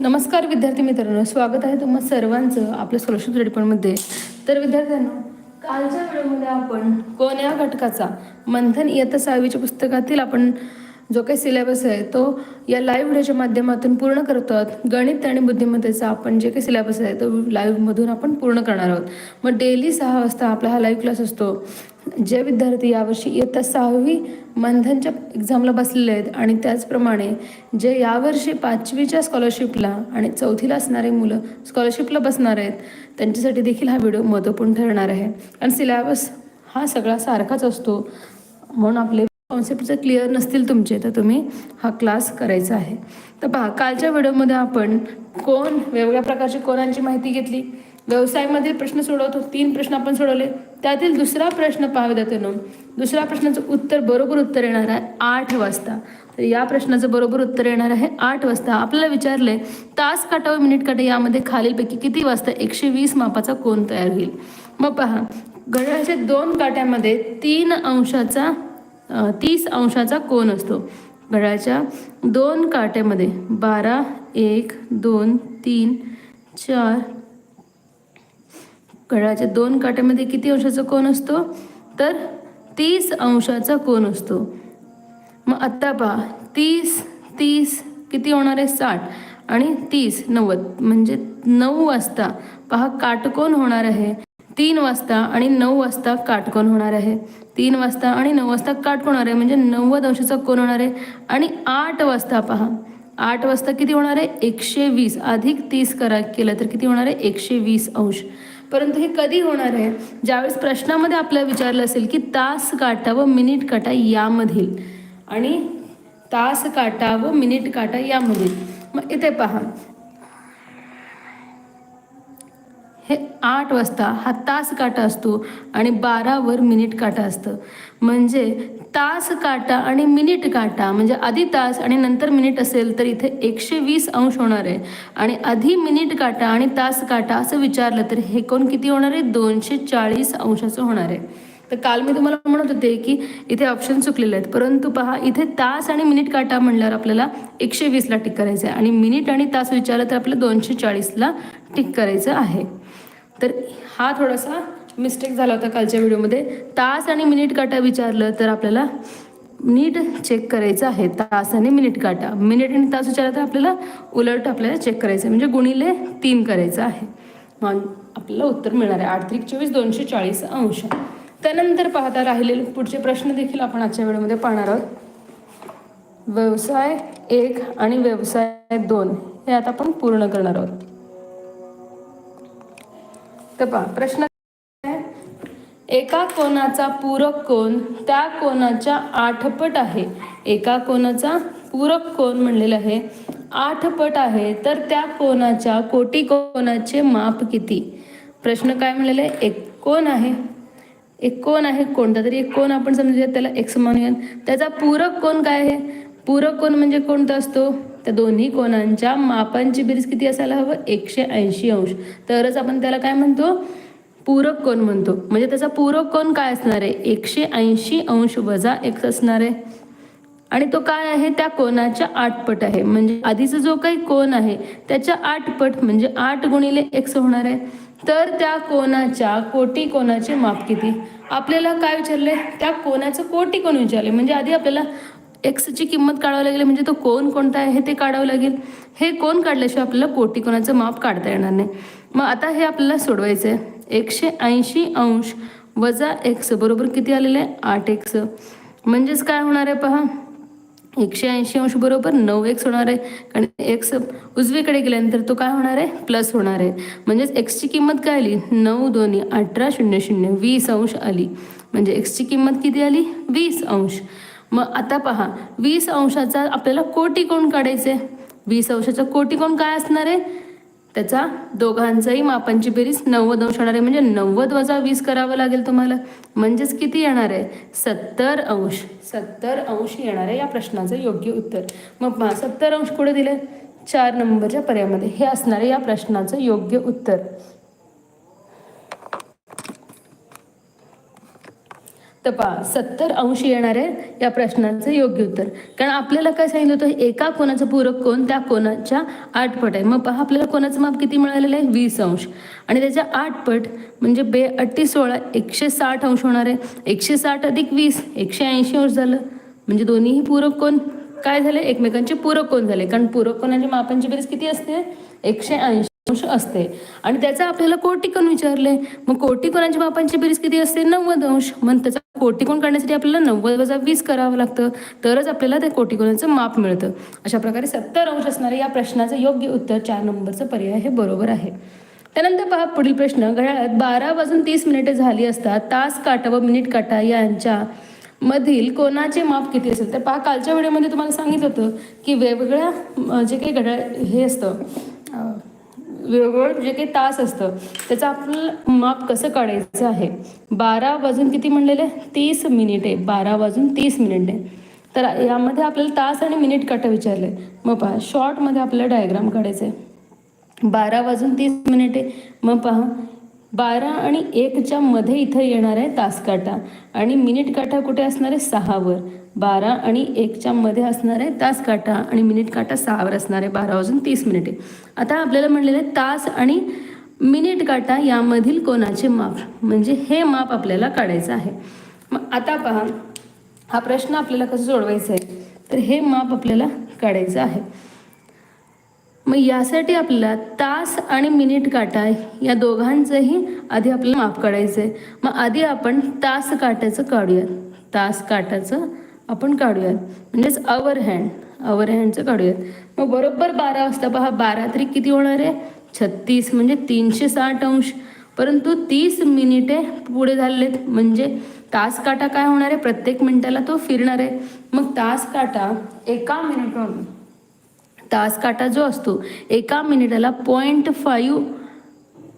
नमस्कार विद्यार्थी मित्रांनो स्वागत आहे तुम्हा सर्वांचं आपल्या स्कॉलरशिप रेडिपणमध्ये तर विद्यार्थ्यांनो कालच्या वेळेमध्ये आपण कोण या घटकाचा मंथन इयत्ता सहावीच्या पुस्तकातील आपण जो काही सिलेबस आहे तो या लाईव्ह व्हिडिओच्या माध्यमातून पूर्ण करतो आहोत. गणित आणि बुद्धिमत्तेचा आपण जे काही सिलेबस आहे तो लाईव्हमधून आपण पूर्ण करणार आहोत. मग डेली सहा वाजता आपला हा लाईव्ह क्लास असतो. जे विद्यार्थी यावर्षी इयत्ता सहावी मंथनच्या एक्झामला बसलेले आहेत आणि त्याचप्रमाणे जे यावर्षी पाचवीच्या स्कॉलरशिपला आणि चौथीला असणारे मुलं स्कॉलरशिपला बसणार आहेत त्यांच्यासाठी देखील हा व्हिडिओ महत्त्वपूर्ण ठरणार आहे. आणि सिलेबस हा सगळा सारखाच असतो म्हणून आपले कॉन्सेप्ट जर क्लिअर नसतील तुमचे तर तुम्ही हा क्लास करायचा आहे. तर पहा कालच्या व्हिडिओमध्ये आपण कोण वेगवेगळ्या प्रकारची कोणांची माहिती घेतली? व्यवसायामधील प्रश्न सोडवतो तीन प्रश्न आपण सोडवले. त्यातील दुसरा प्रश्न पहा विद्यार्थ्यांनो दुसऱ्या प्रश्नाचं उत्तर बरोबर उत्तर येणार आहे आठ वाजता. तर या प्रश्नाचं बरोबर उत्तर येणार आहे आठ वाजता. आपल्याला विचारले तास काटा व मिनिट काटा यामध्ये खालीलपैकी किती वाजता एकशे वीस मापाचा कोण तयार होईल? मग पहा घड्याळाच्या दोन काट्यामध्ये तीन अंशाचा तीस अंशाचा कोण असतो. घड्याळाच्या दोन काट्यामध्ये बारा एक दोन तीन चार घड्याळाच्या दोन काट्यामध्ये किती अंशाचा कोण असतो? तर तीस अंशाचा कोण असतो. मग आत्ता पहा तीस तीस किती होणार आहे? साठ. आणि तीस नव्वद. म्हणजे नऊ वाजता पहा काटकोन होणार आहे. तीन वाजता आणि नऊ वाजता काटकोन होणार आहे. तीन वाजता आणि नऊ वाजता काटकोन होणार आहे. म्हणजे नव्वद अंशाचा कोण होणार आहे. आणि आठ वाजता पहा आठ वाजता किती होणार आहे? एकशे वीस. अधिक तीस करा केलं तर किती होणार आहे? एकशे वीस अंश. परंतु हे कधी होणार आहे? ज्यावेळेस प्रश्नामध्ये आपल्याला विचारलं असेल की तास काटा व मिनिट काटा यामधील. आणि तास काटा व मिनिट काटा यामधील. मग इथे पहा. हे आठ वाजता हा तास काटा असतो आणि बारावर मिनिट काटा असतं. म्हणजे तास काटा आणि मिनिट काटा म्हणजे आधी तास आणि नंतर मिनिट असेल तर इथे एकशे वीस अंश होणार आहे. आणि आधी मिनिट काटा आणि तास काटा असं विचारलं तर हे कोण किती होणार आहे? दोनशे चाळीस अंशाचं होणार आहे. तर काल मी तुम्हाला म्हणत होते की इथे ऑप्शन चुकलेले आहेत. परंतु पहा इथे तास आणि मिनिट काटा म्हणल्यावर आपल्याला एकशे वीसला टिक करायचं आहे. आणि मिनिट आणि तास विचारलं तर आपल्याला दोनशे चाळीसला टिक करायचं आहे. तर हा थोडासा मिस्टेक झाला होता कालच्या व्हिडिओमध्ये तास आणि मिनिट काटा विचारलं तर आपल्याला नीट चेक करायचं आहे. तास आणि मिनिट काटा. मिनिट आणि तास विचारलं तर आपल्याला उलट आपल्याला चेक करायचं आहे. म्हणजे गुणिले तीन करायचं आहे. मग आपल्याला उत्तर मिळणार आहे. आठ त्रिक चोवीस दोनशे चाळीस अंश. त्यानंतर पाहता राहिलेले पुढचे प्रश्न देखील आपण आजच्या वेळेमध्ये पाहणार आहोत. व्यवसाय एक आणि व्यवसाय दोन हे आता आपण पूर्ण करणार आहोत. तर पहा प्रश्न काय एका कोणाचा पूरक कोण त्या कोणाच्या आठपट आहे. एका कोणाचा पूरक कोण म्हणलेला आहे आठपट आहे तर त्या कोणाच्या कोटी कोणाचे माप किती? प्रश्न काय म्हणलेला आहे एक कोण आहे. एक कोण आहे कोणता? तरी एक कोण आपण समजूया त्याला एक्स म्हणूयात त्याचा पूरक कोण काय आहे? पूरक कोण म्हणजे कोणता असतो? त्या दोन्ही कोणांच्या मापांची बेरीज किती असायला हवं? एकशे ऐंशी अंश. तरच आपण त्याला काय म्हणतो? पूरक कोण म्हणतो. म्हणजे त्याचा पूरक कोण काय असणार आहे? एकशे ऐंशी अंश वजा एक्स असणार आहे. आणि तो काय आहे? त्या कोणाच्या आठपट आहे. म्हणजे आधीचा जो काही कोण आहे त्याच्या आठपट म्हणजे आठ गुणिले एक्स होणार आहे. तर त्या कोणाच्या कोटी कोणाचे माप किती? आपल्याला काय विचारले? त्या कोणाचं कोटी कोण विचारले? म्हणजे आधी आपल्याला एक्सची किंमत काढावी लागेल म्हणजे तो कोण कोणता आहे ते काढावं लागेल. हे कोण काढल्याशिवाय आपल्याला कोटी कोणाचं माप काढता येणार नाही. मग आता हे आपल्याला सोडवायचं आहे. एकशे ऐंशी अंश वजा एक्स बरोबर किती आलेलं आहे? आठ एक्स म्हणजेच काय होणार आहे पहा? एकशे ऐंशी अंश बरोबर नऊ एक्स होणार आहे. कारण एक्स उजवीकडे गेल्यानंतर तो काय होणार आहे? प्लस होणार आहे. म्हणजेच एक्सची किंमत काय आली? नऊ दोन्ही अठरा शून्य शून्य वीस अंश आली. म्हणजे एक्सची किंमत किती आली? वीस अंश. मग आता पहा. वीस अंशाचा आपल्याला कोटी कोण काढायचे? वीस अंशाचा कोटी कोण काय असणार आहे? त्याचा दोघांचाही मापांची बेरीज नव्वद अंश होणार आहे. म्हणजे नव्वद वजा वीस करावं लागेल तुम्हाला. म्हणजेच किती येणार आहे? सत्तर अंश. सत्तर अंश येणार आहे या प्रश्नाचं योग्य उत्तर. मग सत्तर अंश कुठे दिले? चार नंबरच्या पर्यामध्ये हे असणार आहे या प्रश्नाचं योग्य उत्तर. तर पहा सत्तर अंश येणार आहे या प्रश्नाचं योग्य उत्तर. कारण आपल्याला काय सांगितलं होतं एका कोणाचं पूरक कोण त्या कोणाच्या आठ पट आहे. मग पहा आपल्याला कोणाचं माप किती मिळालेलं आहे? वीस अंश. आणि त्याच्या आठ पट म्हणजे बे अट्टी सोळा एकशे साठ अंश होणार आहे. एकशे साठ अधिक वीस एकशे ऐंशी अंश झालं. म्हणजे दोन्हीही पूरक कोण काय झाले? एकमेकांचे पूरक कोण झाले. कारण पूरक कोणाच्या मापांची बेरीज किती असते? एकशे ऐंशी अंश असते. आणि त्याचा आपल्याला कोटिकोण विचारले. मग कोटिकोणाच्या मापांची बेरीज किती असते? नव्वद अंश. मग त्याचा कोटिकोण काढण्यासाठी आपल्याला नव्वद वजा वीस करावं लागतं. तरच आपल्याला त्या कोटिकोणाचं माप मिळतं. अशा प्रकारे सत्तर अंश असणारे या प्रश्नाचं योग्य उत्तर चार नंबरचं पर्याय हे बरोबर आहे. त्यानंतर पहा पुढील प्रश्न. घड्याळात बारा वाजून तीस मिनिटे झाली असता तास काटा व मिनिट काटा यांच्या मधील कोणाचे माप किती असेल? तर पहा कालच्या व्हिडिओमध्ये तुम्हाला सांगितलं होतं की वेगवेगळ्या जे काही घड्याळ हे असतं वेगवेगळं जे म्हणजे काही तास असतं. त्याचं आपल्याला माप कसं काढायचं आहे? बारा वाजून किती म्हणलेले? तीस मिनिटे. बारा वाजून तीस मिनिटे. तर यामध्ये आपल्याला तास आणि मिनिट काटा विचारले. मग पहा शॉर्टमध्ये आपल्याला डायग्राम काढायचं आहे बारा वाजून तीस मिनिटे. मग पहा बारा आणि एकच्या मध्ये इथं येणार आहे तास काटा आणि मिनिट काटा कुठे असणार आहे? सहावर. बारा आणि एकच्या मध्ये असणार आहे तास काटा आणि मिनिट काटा सहावर असणार आहे बारा वाजून तीस मिनिटे. आता आपल्याला म्हणलेलं आहे तास आणि मिनिट काटा यामधील कोणाचे माप म्हणजे हे माप आपल्याला काढायचं आहे. मग आता पहा हा प्रश्न आपल्याला कसं सोडवायचा आहे तर हे माप आपल्याला काढायचं आहे. मग यासाठी आपल्याला तास आणि मिनिट काटा या दोघांचंही आधी आपल्याला माप काढायचं आहे मग आधी आपण तास काटाचं काढूयात. तास काटाचं आपण काढूयात. म्हणजेच अवर हँड अवर हँडचं काढूयात. मग बरोबर बारा वाजता पहा बारा तरी किती होणार आहे? छत्तीस म्हणजे तीनशे साठ अंश. परंतु तीस मिनिटे पुढे झालेत म्हणजे तास काटा काय होणार आहे? प्रत्येक मिनिटाला तो फिरणार आहे. मग तास काटा एका मिनिट तास काटा जो असतो एका मिनिटाला पॉईंट फाईव्ह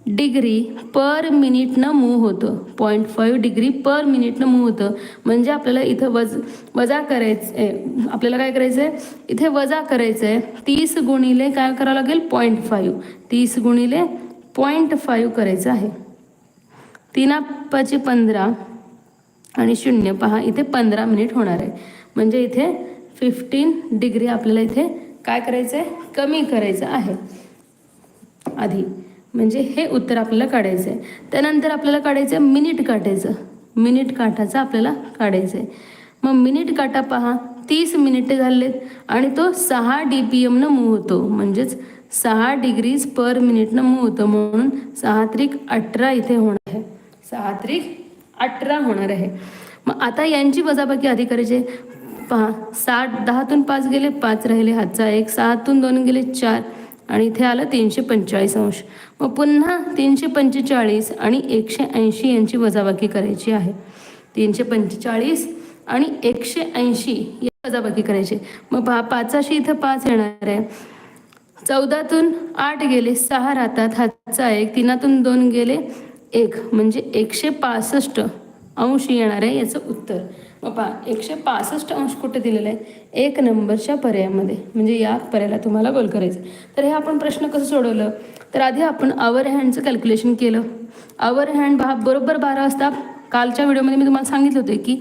डिग्री पर मिनिटनं मूव होतं. पॉईंट फाईव्ह डिग्री पर मिनिटनं मूव होतं. म्हणजे आपल्याला इथं वज वजा करायचं आहे आपल्याला काय करायचं आहे इथे वजा करायचं आहे तीस गुणिले काय करावं लागेल? पॉईंट फाईव्ह तीस गुणिले पॉईंट फाईव्ह करायचं आहे. तीना पाचे पंधरा आणि शून्य पहा इथे पंधरा मिनिट होणार आहे. म्हणजे इथे फिफ्टीन डिग्री आपल्याला इथे काय करायचं आहे कमी करायचं आहे. आधी. म्हणजे हे उत्तर आपल्याला काढायचं आहे त्यानंतर आपल्याला काढायचं आहे मिनिट काटायचं मिनिट काठाचं आपल्याला काढायचं आहे मग मिनिट काटा पहा तीस मिनिटे झालेत आणि तो सहा डी पी एमनं मूव होतो. म्हणजेच सहा डिग्रीज पर मिनिटनं मूव होतं म्हणून सहा त्रिक अठरा इथे होणार आहे. सहा त्रिक अठरा होणार आहे. मग आता यांची वजाबाकी आधी करायची आहे. पहा साठ दहातून पाच गेले पाच राहिले हातचा एक सहातून दोन गेले चार. आणि इथे आलं तीनशे पंचेचाळीस अंश. मग पुन्हा तीनशे पंचेचाळीस आणि एकशे ऐंशी यांची वजाबाकी करायची आहे. तीनशे पंचेचाळीस आणि एकशे ऐंशी या वजाबाकी करायची. मग पहा पाचाशी इथं पाच येणार आहे. चौदातून आठ गेले सहा राहतात. हातचा एक तीनातून दोन गेले एक. म्हणजे एकशे पासष्ट अंश येणार आहे याचं उत्तर. बाबा पहा एकशे पासष्ट अंश कुठे दिलेलं आहे एक नंबरच्या पर्यायामध्ये. म्हणजे या पर्यायाला तुम्हाला गोल करायचं तर हे आपण प्रश्न कसं सोडवलं? तर आधी आपण आवर हँडचं कॅल्क्युलेशन केलं. आवर हँड बा बरोबर बारा वाजता कालच्या व्हिडिओमध्ये मी तुम्हाला सांगितलं होते की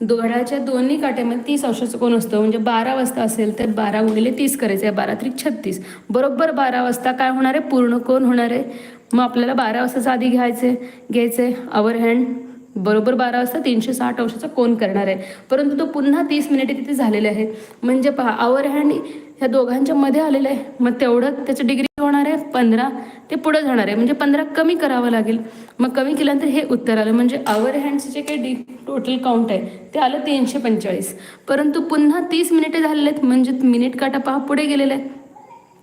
दोघाच्या दोन्ही काट्यामध्ये तीस अंशाचं कोण असतं. म्हणजे बारा वाजता असेल तर बारा गुणिले तीस करायचं आहे. बारा त्रिक छत्तीस. बरोबर बारा वाजता काय होणार आहे? पूर्ण कोण होणार आहे. मग आपल्याला बारा वाजताचं आधी घ्यायचं आहे. घ्यायचं आहे आवर हँड बरोबर बारा वाजता तीनशे साठ अंशाचा कोण करणार आहे? परंतु तो पुन्हा तीस मिनिटे तिथे झालेले आहे म्हणजे पहा आवर हँड ह्या दोघांच्या मध्ये आलेलं आहे. मग तेवढं त्याचं डिग्री होणार आहे पंधरा ते पुढं जाणार आहे. म्हणजे पंधरा कमी करावं लागेल. मग कमी केल्यानंतर हे उत्तर आलं. म्हणजे आवर हँडचं जे काही डी टोटल काउंट आहे ते आलं तीनशे पंचेचाळीस. परंतु पुन्हा तीस मिनिटे झालेले आहेत. म्हणजे मिनिट काटा पहा पुढे गेलेले आहे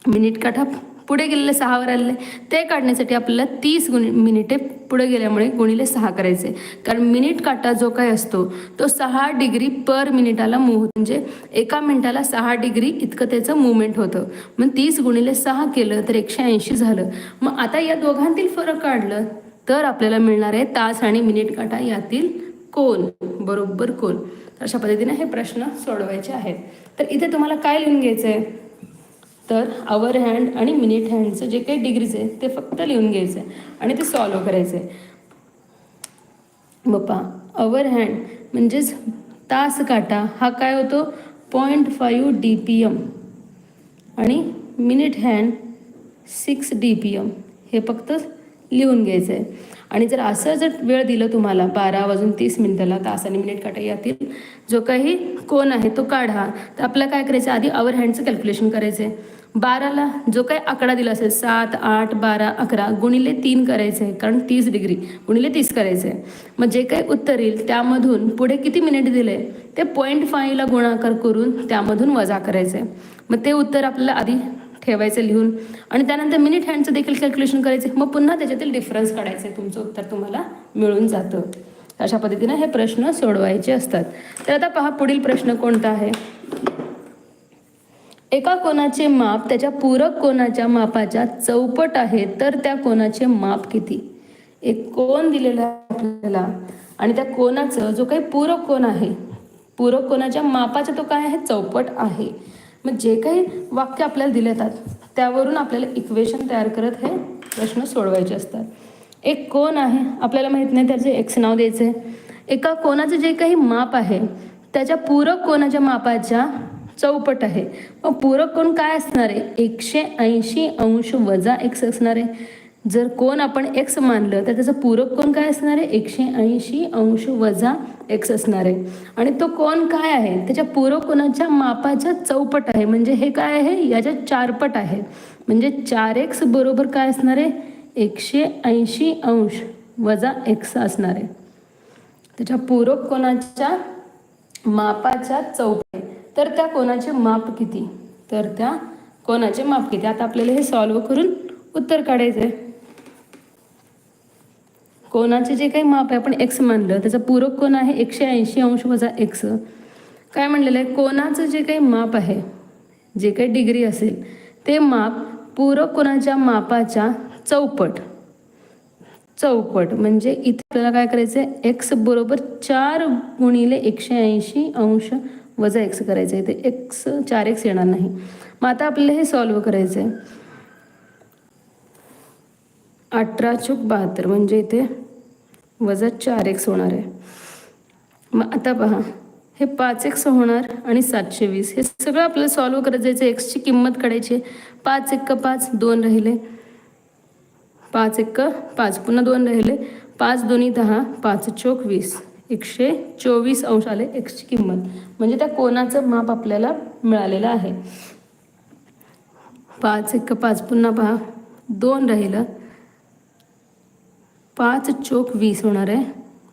मिनिट काटा पुढे गेलेले सहावर आलेले ते काढण्यासाठी आपल्याला तीस गुणि मिनिटे पुढे गेल्यामुळे गुणिले सहा करायचे. कारण मिनिट काटा जो काय असतो तो सहा डिग्री पर मिनिटाला मूव म्हणजे एका मिनिटाला सहा डिग्री इतकं त्याचं मुवमेंट होतं. मग तीस गुणिले सहा केलं तर एकशे ऐंशी झालं. मग आता या दोघांतील फरक काढलं तर आपल्याला मिळणार आहे तास आणि मिनिट काटा यातील कोण बरोबर कोण अशा पद्धतीने हे प्रश्न सोडवायचे आहेत. तर इथे तुम्हाला काय लिहून घ्यायचं आहे तर आवर हँड आणि मिनिट हँडचं जे काही डिग्रीज आहे ते फक्त लिहून घ्यायचं आहे आणि ते सॉल्व करायचं आहे मग अवर हँड म्हणजेच तास काटा हा काय होतो? Point five D P M आणि minute hand six D P M हे फक्त लिहून घ्यायचं आहे आणि जर असं जर वेळ दिलं तुम्हाला बारा वाजून तीस मिनिटाला तास आणि मिनिट काटा यातील जो काही कोण आहे तो काढा. तर आपल्याला काय करायचं? आधी आवर हँडचं कॅल्क्युलेशन करायचं आहे बाराला जो काही आकडा दिला असेल सात आठ बारा अकरा गुणिले तीन करायचं आहे कारण तीस डिग्री गुणिले तीस करायचं आहे मग जे काही उत्तर येईल त्यामधून पुढे किती मिनिट दिले ते पॉईंट फाईव्हला गुणाकार करून त्यामधून वजा करायचं आहे मग ते उत्तर आपल्याला आधी ठेवायचं लिहून. आणि त्यानंतर मिनिट हँडचं देखील कॅल्क्युलेशन करायचे. मग पुन्हा त्याच्यातील डिफरन्स काढायचं. तुमचं उत्तर तुम्हाला मिळून जातं. अशा पद्धतीनं हे प्रश्न सोडवायचे असतात. तर आता पहा पुढील प्रश्न कोणता आहे? एका कोणाचे माप त्याच्या पूरक कोणाच्या मापाच्या चौपट आहे. तर त्या कोणाचे माप किती? एक कोण दिलेला आहे आपल्याला. आणि त्या कोणाचं जो काही पूरक कोण आहे पूरक कोणाच्या मापाचा तो काय आहे? चौपट आहे. मग जे काही वाक्य आपल्याला दिले जातात त्यावरून आपल्याला इक्वेशन तयार करत हे प्रश्न सोडवायचे असतात. एक कोण आहे आपल्याला माहीत नाही त्याचे एक्स नाव द्यायचं आहे एका कोणाचं जे काही माप आहे त्याच्या पूरक कोणाच्या मापाच्या चौपट आहे. मग पूरक कोण काय असणार आहे? एकशे ऐंशी अंश वजा एक्स असणार आहे. जर कोण आपण एक्स मानलं तर त्याचं पूरक कोण काय असणार आहे? एकशे ऐंशी अंश वजा एक्स असणार आहे. आणि तो कोण काय आहे? त्याच्या पूरक कोणाच्या मापाच्या चौपट आहे. म्हणजे हे काय आहे? याच्या चारपट आहे. म्हणजे चार एक्स बरोबर काय असणार आहे? एकशे ऐंशी अंश वजा एक्स असणार आहे. त्याच्या पूरक कोणाच्या मापाच्या चौपट तर त्या कोणाचे माप किती? तर त्या कोणाचे माप किती? आता आपल्याला हे सॉल्व करून उत्तर काढायचं आहे कोणाचे जे काही माप आहे आपण एक्स मानलं त्याचा पूरक कोण आहे एकशे ऐंशी अंश वजा एक्स काय म्हणलेलं आहे? कोणाचं जे काही माप आहे जे काही डिग्री असेल ते माप पूरक कोणाच्या मापाच्या चौपट. चौपट म्हणजे इथे आपल्याला काय करायचं आहे एक्स बरोबर चार गुणिले एकशे ऐंशी अंश वजा एक्स करायचं आहे ते एक्स चार एक्स येणार नाही. मग आता आपल्याला हे सॉल्व करायचं आहे अठरा चूक बहात्तर म्हणजे इथे वजा चार एक्स होणार आहे. मग आता पहा हे पाच एक्स होणार आणि सातशे वीस. हे सगळं आपल्याला सॉल्व करत जायचं एक्सची किंमत काढायची आहे. पाच एक्क पाच दोन राहिले. पाच एक्क पाच पुन्हा दोन राहिले. पाच दोन्ही दहा पाच चोक वीस. एकशे चोवीस अंश आले एक्सची किंमत. म्हणजे त्या कोणाचं माप आपल्याला मिळालेलं आहे. पाच एक्क पाच पुन्हा पहा. दोन राहिलं. पाच चोक वीस होणार आहे.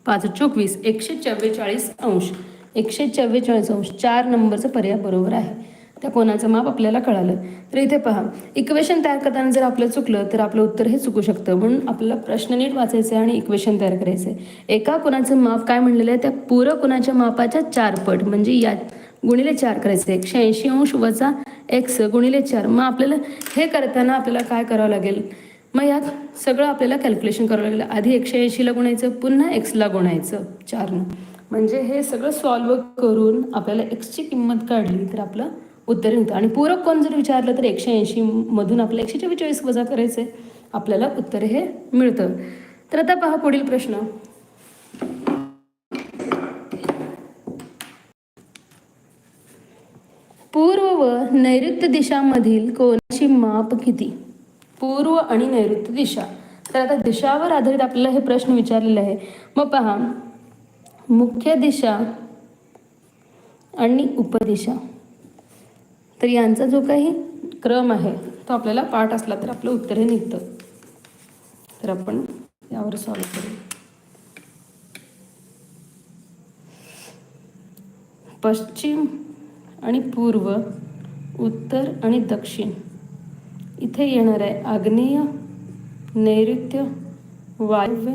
पाच चोक वीस एकशे चव्वेचाळीस अंश. एकशे चव्वेचाळीस अंश चार नंबरचा पर्याय बरोबर आहे. त्या कोणाचं माप आपल्याला कळालं? तर इथे पहा इक्वेशन तयार करताना जर आपलं चुकलं तर आपलं उत्तर हे चुकू शकतं. म्हणून आपल्याला प्रश्न नीट वाचायचं आहे आणि इक्वेशन तयार करायचं. आहे एका कोणाचं माप काय म्हणलेलं आहे? त्या पूरक कोणाच्या मापाच्या चार पट म्हणजे या गुणिले चार करायचं. आहे एकशे ऐंशी अंश वजा एक्स गुणिले चार. मग आपल्याला हे करताना आपल्याला काय करावं लागेल? मग यात सगळं आपल्याला कॅल्क्युलेशन करावं लागेल. आधी एकशे ऐंशीला गुणायचं पुन्हा एक्सला गुणायचं चारनं. म्हणजे हे सगळं सॉल्व करून आपल्याला एक्सची किंमत काढली तर आपलं उत्तर मिळतं. आणि पूरक कोण जर विचारलं तर एकशे ऐंशीमधून आपलं एकशे चव्वेचाळीस वजा करायचं आहे. आपल्याला उत्तर हे मिळतं. तर आता पहा पुढील प्रश्न. पूर्व व नैऋत्य दिशामधील कोणाची माप किती? पूर्व आणि नैऋत्य दिशा. तर आता दिशावर आधारित आपल्याला हे प्रश्न विचारलेले आहे. मग पहा मुख्य दिशा आणि उपदिशा. तर यांचा जो काही क्रम आहे तो आपल्याला पाठ असला तर आपलं उत्तर हे निघतं. तर आपण यावर सॉल्व करू. पश्चिम आणि पूर्व उत्तर आणि दक्षिण. इथे येणार आहे आग्नेय नैऋत्य वायव्य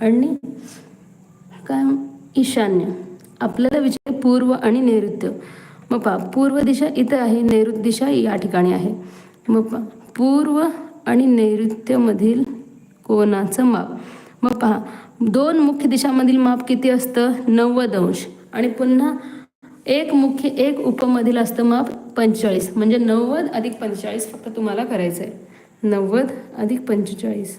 आणि काय? ईशान्य. आपल्याला विचार पूर्व आणि नैऋत्य. मग पहा पूर्व दिशा इथं आहे नैऋत्य दिशा या ठिकाणी आहे. मग पा पूर्व आणि नैऋत्यमधील कोणाचं माप. मग पहा दोन मुख्य दिशामधील माप किती असतं? नव्वद अंश. आणि पुन्हा एक मुख्य एक उपमधील असतं माप पंचेचाळीस. म्हणजे नव्वद अधिक पंचेचाळीस फक्त तुम्हाला करायचं आहे नव्वद अधिक पंचेचाळीस.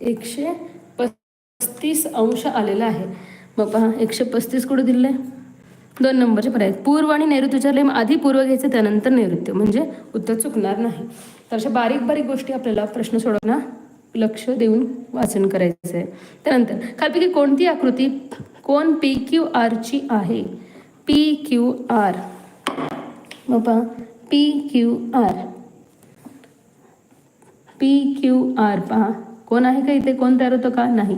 एकशे पस्तीस अंश आलेला आहे. मग पहा एकशे पस्तीस कुठे दिलं आहे दोन नंबरचे पर्याय. पूर्व आणि नैऋत्य विचारले मग आधी पूर्व घ्यायचं त्यानंतर नैऋत्य म्हणजे उत्तर चुकणार नाही. तर अशा बारीक बारीक गोष्टी आपल्याला प्रश्न सोडवणं लक्ष देऊन वाचन करायचं आहे त्यानंतर खालपैकी कोणती आकृती कोण पी क्यू आरची आहे? पी क्यू आर बाबा P Q R P Q R पहा. कोण आहे का इथे? कोण तयार होतो का? नाही.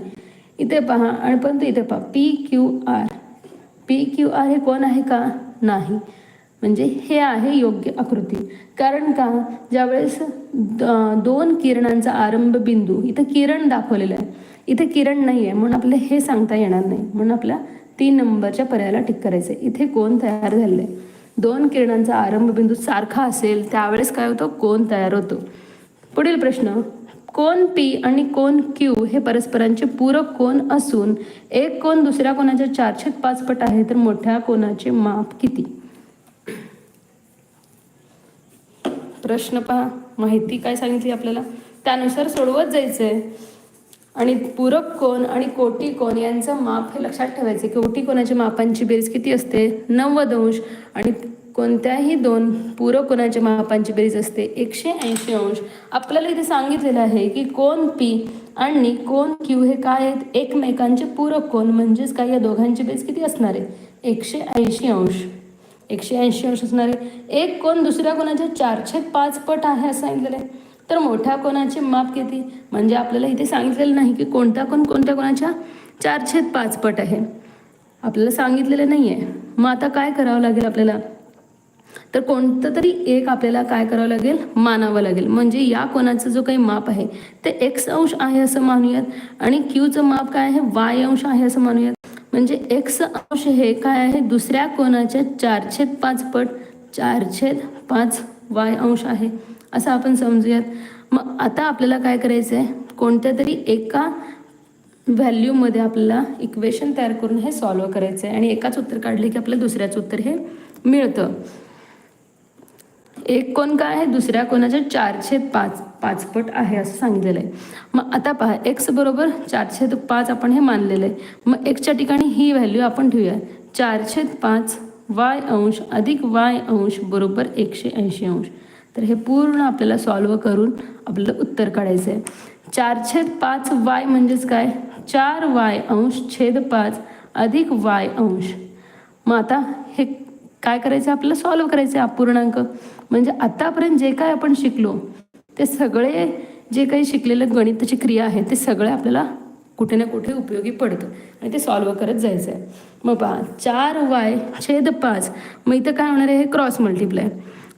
इथे पहा आणि पण इथे पहा. P Q R P Q R हे कोण आहे का? नाही. म्हणजे हे आहे योग्य आकृती. कारण का? ज्यावेळेस दोन किरणांचा आरंभ बिंदू इथं किरण दाखवलेलं आहे. इथे किरण नाही आहे म्हणून आपलं हे सांगता येणार नाही. म्हणून आपल्या तीन नंबरच्या पर्यायाला टिक करायचं आहे इथे कोण तयार झालेलं आहे दोन किरणांचा आरंभ बिंदू सारखा असेल त्यावेळेस काय होतं? कोण तयार होतो? पुढील प्रश्न कोण पी आणि कोण क्यू हे परस्परांचे पूरक कोण असून एक कोण दुसऱ्या कोणाच्या चारशे पाच पट आहे तर मोठ्या कोणाचे माप किती? प्रश्न पहा. माहिती काय सांगितली आपल्याला? त्यानुसार सोडवत जायचंय. आणि पूरक कोण आणि कोटी कोण यांचं माप हे लक्षात ठेवायचे कोटी कोणाच्या मापांची बेरीज किती असते? नव्वद अंश. आणि कोणत्याही दोन पूरक कोणाच्या मापांची बेरीज असते? एकशे ऐंशी अंश. आपल्याला इथे सांगितलेलं आहे की कोण पी आणि कोण क्यू हे काय आहेत? एकमेकांचे पूरक कोण? म्हणजेच काय? या दोघांची बेरीज किती असणार आहे? एकशे ऐंशी अंश. एकशे ऐंशी अंश असणार आहे. एक कोण दुसऱ्या कोणाच्या चारशे पाच पट आहे असं सांगितलेलं आहे. तर मोठ्या कोणाचे माप किती? म्हणजे आपल्याला इथे सांगितलेलं नाही की कोणत्या कोण कोणत्या कोणाच्या चारशे पाच पट आहे. आपल्याला सांगितलेलं नाही आहे मग आता काय करावं लागेल आपल्याला? तर कोणतं तरी एक आपल्याला काय करावं लागेल? मानावं लागेल. म्हणजे या कोणाचं जो काही माप आहे ते एक्स अंश आहे असं मानूयात. आणि क्यूचं माप काय आहे? वाय अंश आहे असं मानूयात. म्हणजे एक्स अंश हे काय आहे? दुसऱ्या कोणाच्या चारछेद पाच पट चारछेद पाच वाय अंश आहे. असं आपण समजूयात. मग आता आपल्याला काय करायचं आहे कोणत्या तरी एका व्हॅल्यूमध्ये आपल्याला इक्वेशन तयार करून हे सॉल्व करायचं आहे आणि एकाच उत्तर काढले की आपल्याला दुसऱ्याचं उत्तर हे मिळतं. एक कोण काय आहे? दुसऱ्या कोणाच्या चारशे पाच पाचपट आहे असं सांगितलेलं आहे. मग आता पहा एक्स बरोबर चारशे पाच आपण हे मानलेलं आहे. मग एक्सच्या ठिकाणी ही व्हॅल्यू आपण ठेवूया. चारशे पाच वाय अंश अधिक वाय अंश बरोबर एकशे ऐंशी अंश. तर हे पूर्ण आपल्याला सॉल्व करून आपल्याला उत्तर काढायचं आहे. छेद पाच वाय म्हणजेच काय? चार वाय अंश छेद पाच अधिक वाय अंश. मग आता हे काय करायचं? आपल्याला सॉल्व करायचं आहे अपूर्णांक म्हणजे आतापर्यंत जे काय आपण शिकलो ते सगळे जे काही शिकलेलं गणिताची क्रिया आहे ते सगळे आपल्याला कुठे ना कुठे उपयोगी पडतं आणि ते सॉल्व करत जायचं आहे. मग पहा चार वाय छेद पाच. मग इथं काय होणार आहे? हे क्रॉस मल्टिप्लाय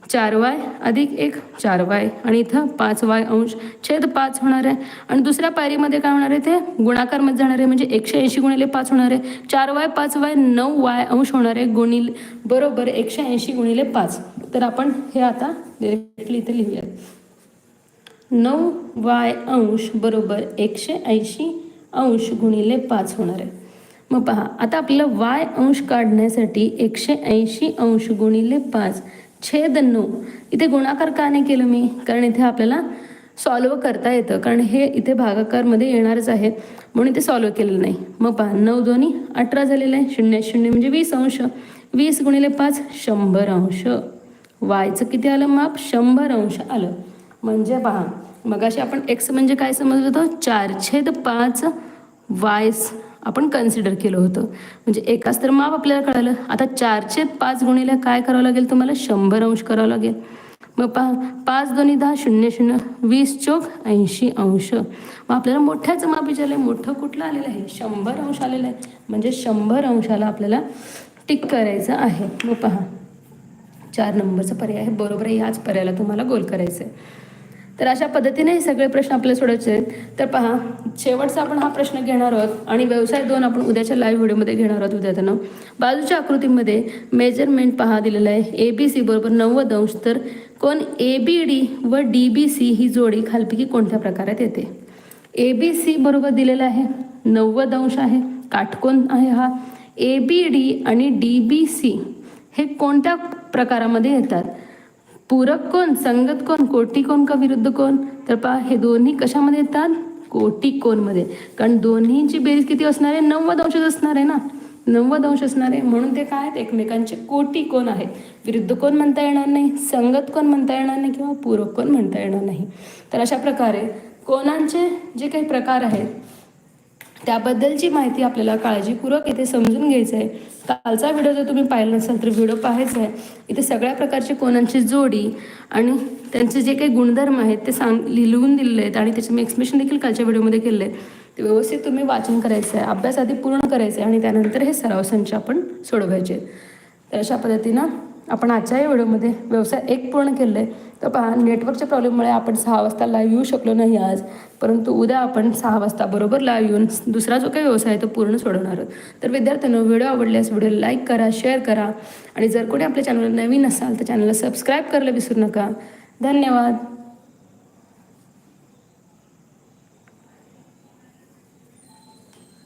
चार वाय अधिक एक चार वाय. आणि इथं पाच वाय अंश छेद पाच होणार आहे. आणि दुसऱ्या पायरीमध्ये काय होणार आहे ते? गुणाकारमध्ये जाणार आहे. म्हणजे एकशे ऐंशी गुणिले पाच होणार आहे. चार वाय पाच वाय नऊ वाय अंश होणार आहे. गुणिले बरोबर एकशे ऐंशी गुणिले पाच. तर आपण हे आता डिरेक्टली इथे लिहूयात. नऊ वाय अंश बरोबर एकशे ऐंशी अंश गुणिले पाच होणार आहे. मग पहा आता आपल्याला वाय अंश काढण्यासाठी एकशे ऐंशी अंश गुणिले पाच छेद नऊ इथे गुणाकार का नाही केलं मी? कारण इथे आपल्याला सॉल्व करता येतं. कारण हे इथे भागाकारमध्ये येणारच आहे. म्हणून इथे सॉल्व केलेलं नाही. मग पहा नऊ दोन्ही अठरा झालेलं आहे. शून्य शून्य म्हणजे वीस अंश. वीस गुणिले पाच शंभर अंश. वायचं किती आलं माप? शंभर अंश आलं. म्हणजे पहा मगाशी आपण एक्स म्हणजे काय समजलं होतं? चारछेद पाच वायस आपण कन्सिडर केलं होतं. म्हणजे एकाच तर माप आपल्याला कळालं. आता चारचे पाच गुणीला काय करावं लागेल तुम्हाला? शंभर अंश करावं लागेल. मग पहा पाच दोन्ही दहा शून्य शून्य वीस चोक ऐंशी अंश. मग आपल्याला मोठ्याचं माप विचारलं आहे मोठं कुठलं आलेलं आहे? शंभर अंश आलेलं आहे. म्हणजे शंभर अंशाला आपल्याला टिक करायचं आहे. मग पहा. चार नंबरचा पर्याय आहे. बरोबर आहे. याच पर्यायाला तुम्हाला गोल करायचं आहे तर अशा पद्धतीने हे सगळे प्रश्न आपल्याला सोडायचे आहेत. तर पहा शेवटचा आपण हा प्रश्न घेणार आहोत आणि व्यवसाय दोन आपण उद्याच्या लाईव्ह व्हिडिओमध्ये घेणार आहोत विद्यार्थ्यांना. बाजूच्या आकृतीमध्ये मेजरमेंट पहा दिलेलं आहे. ए बी सी बरोबर नव्वद अंश. तर कोण ए बी डी व डी बी सी ही जोडी खालपैकी कोणत्या प्रकारात येते? ए बी सी बरोबर दिलेला आहे. नव्वद अंश आहे. काटकोन आहे हा. ए बी डी आणि डी बी सी हे कोणत्या प्रकारामध्ये येतात? पूरक कोण? संगत कोण? कोटी कोण का विरुद्ध कोण? तर पहा हे दोन्ही कशामध्ये येतात? कोटी कोणमध्ये. कारण दोन्हीची बेरीज किती असणार आहे? नव्वद अंशच असणार आहे ना? नव्वद अंश असणार आहे. म्हणून ते काय आहेत? एकमेकांचे कोटी कोण आहेत? विरुद्ध कोण म्हणता येणार नाही? संगत कोण म्हणता येणार नाही? किंवा पूरक कोण म्हणता येणार नाही? तर अशा प्रकारे कोणांचे जे काही प्रकार आहेत त्याबद्दलची माहिती आपल्याला काळजीपूर्वक इथे समजून घ्यायचं आहे कालचा व्हिडिओ जर तुम्ही पाहिला नसाल तर व्हिडिओ पाहायचा आहे. इथे सगळ्या प्रकारचे कोणांची जोडी आणि त्यांचे जे काही गुणधर्म आहेत ते सांग लिहून दिलेले आहेत आणि त्याचे मी एक्सप्लेनेशन देखील कालच्या व्हिडिओमध्ये केले आहे ते व्यवस्थित तुम्ही वाचन करायचं आहे अभ्यास आधी पूर्ण करायचं आहे आणि त्यानंतर हे सराव संच आपण सोडवायचे तर अशा पद्धतीनं आपण आजच्या या व्हिडिओमध्ये व्यवसाय एक पूर्ण केलं आहे तर पहा नेटवर्कच्या प्रॉब्लेममुळे आपण सहा वाजता लाईव्ह येऊ शकलो नाही आज. परंतु उद्या आपण सहा वाजता बरोबर लाईव्ह येऊन दुसरा जो काही व्यवसाय आहे तो पूर्ण सोडवणार आहोत. तर विद्यार्थ्यांना व्हिडिओ आवडल्यास व्हिडिओ लाईक करा शेअर करा. आणि जर कोणी आपल्या चॅनलला नवीन असाल तर चॅनलला सबस्क्राईब करायला विसरू नका. धन्यवाद.